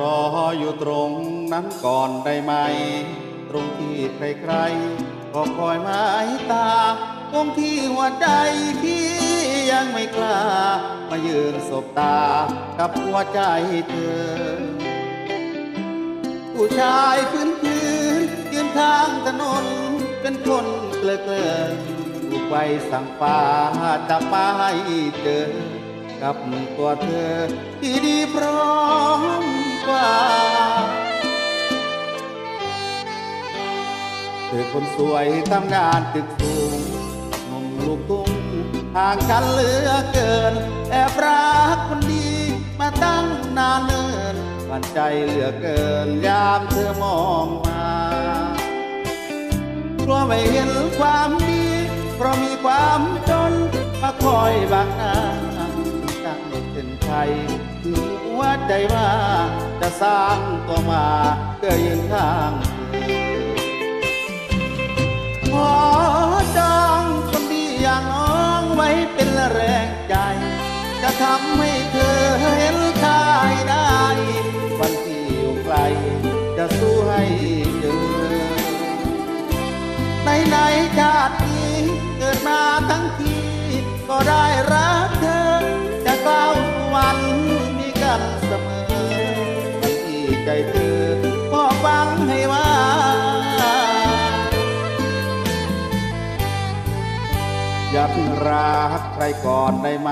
รออยู่ตรงนั้นก่อนได้ไหม ตรงที่ใครๆก็คอยหมายตา ตรงที่หัวใจพี่ยังไม่กล้า มายืนสบตากับหัวใจเธอ ผู้ชายพื้นพื้นยืนข้างถนน เป็นคนเกลือเกลือถูกไปสั่งฟ้าจะไปเจอ กับตัวเธอที่ดีพร้อม ว่าเธอคนสวยทำงานตึกสูงหนุ่มลูกทุ่งห่างกันเหลือเกิน แอบรักคนดีมาตั้งนานเนินวันใจเหลือเกิน ยามเธอมองมากลัวไม่เห็นความดี เพราะมีความจนมาคอยบังหน้าตั้งเป็นใครถึงหัวใจว่า จะสร้างตัวมาเพื่อยืนข้างเธอขอจองคนดีอย่างน้องไว้เป็นแรงใจ จะทำให้เธอเห็นคาให้ได้วันที่อยู่ไกล จะสู้ให้เจอในในชาตินี้เกิดมาทั้งทีก็ได้ รกใครก่อนได้ไหม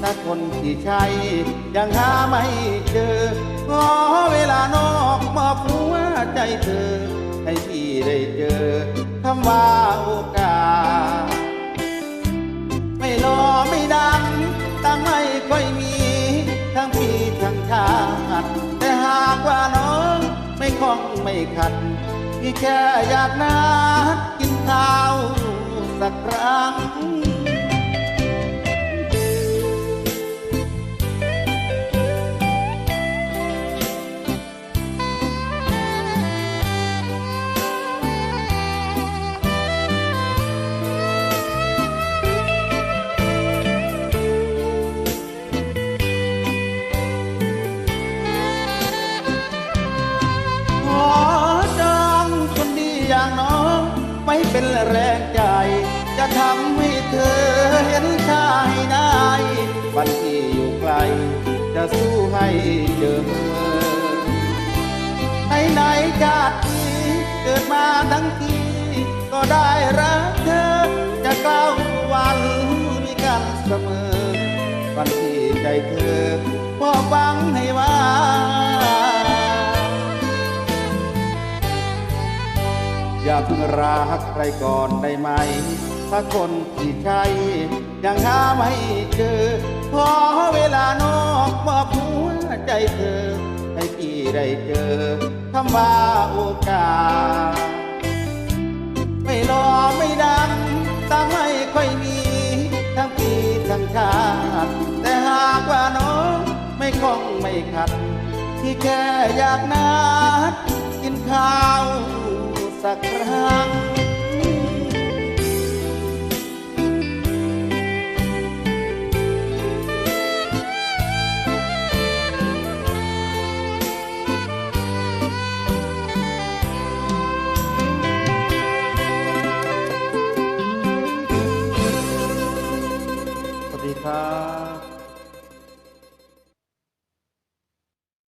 ถ้าคนที่ใช่ยังหาไม่เจอ ขอเวลานอกมอบหัวใจเธอ ให้พี่ได้เจอคำว่าโอกาส ไม่รอไม่ดังตั้งไม่ค่อยมี ทั้งพี่ทั้งชาติแต่หากว่าน้องไม่คล่องไม่ขัดพี่แค่อยากนัดกินข้าวสักครั้ง ไม่เป็นแรงใจ จะทำให้เธอเห็นชายได้วันที่อยู่ไกล จะสู้ให้เจอในไหนๆชาตินี้เกิดมาทั้งทีก็ได้ เพิ่งรักใครก่อนได้ไหม ถ้าคนที่ใช่ยังหาไม่เจอขอเวลานอกมอบหัวใจเธอ ให้พี่ได้เจอคำว่าโอกาส ไม่รอไม่ดังตั้งไม่ค่อยมี ทั้งปีทั้งชาติแต่หากว่าน้องไม่คงไม่ขัด ที่แค่อยากนัดกินข้าว สักครั้ง